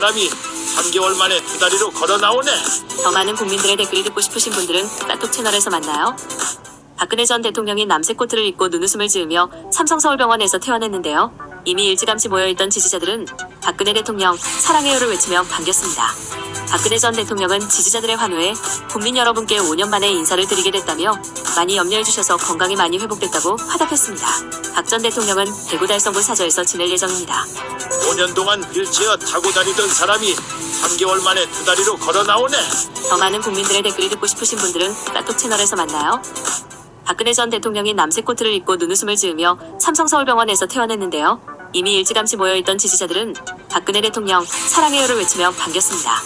사람이 3개월 만에 두 다리로 걸어 나오네. 더 많은 국민들의 댓글이 듣고 싶으신 분들은 까톡 채널에서 만나요. 박근혜 전 대통령이 남색 코트를 입고 눈웃음을 지으며 삼성서울병원에서 퇴원했는데요. 이미 일찌감치 모여있던 지지자들은 박근혜 대통령 사랑해요를 외치며 반겼습니다. 박근혜 전 대통령은 지지자들의 환호에 국민 여러분께 5년 만에 인사를 드리게 됐다며 많이 염려해주셔서 건강이 많이 회복됐다고 화답했습니다. 박 전 대통령은 대구 달성구 사저에서 지낼 예정입니다. 5년 동안 휠체어 타고 다니던 사람이 3개월 만에 두 다리로 걸어 나오네. 더 많은 국민들의 댓글이 듣고 싶으신 분들은 까톡 채널에서 만나요. 박근혜 전 대통령이 남색 코트를 입고 눈웃음을 지으며 삼성서울병원에서 퇴원했는데요. 이미 일찌감치 모여있던 지지자들은 박근혜 대통령 사랑해요를 외치며 반겼습니다.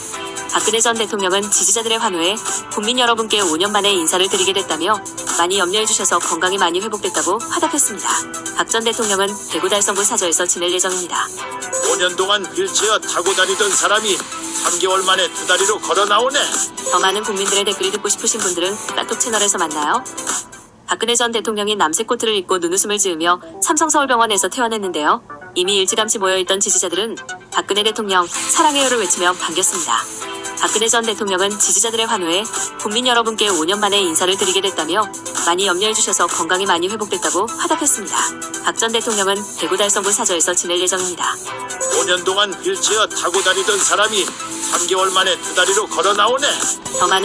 박근혜 전 대통령은 지지자들의 환호에 국민 여러분께 5년 만에 인사를 드리게 됐다며 많이 염려해주셔서 건강이 많이 회복됐다고 화답했습니다. 박 전 대통령은 대구 달성구 사저에서 지낼 예정입니다. 5년 동안 휠체어 타고 다니던 사람이 3개월 만에 두 다리로 걸어 나오네. 더 많은 국민들의 댓글이 듣고 싶으신 분들은 까톡 채널에서 만나요. 박근혜 전 대통령이 남색 코트를 입고 눈웃음을 지으며 삼성서울병원에서 퇴원했는데요. 이미 일찌감치 모여있던 지지자들은 박근혜 대통령 사랑해요를 외치며 반겼습니다. 박근혜 전 대통령은 지지자들의 환호에 국민 여러분께 5년 만에 인사를 드리게 됐다며 많이 염려해주셔서 건강이 많이 회복됐다고 화답했습니다. 박 전 대통령은 대구 달성구 사저에서 지낼 예정입니다. 5년 동안 휠체어 타고 다니던 사람이 3개월 만에 두 다리로 걸어 나오네. 더 많은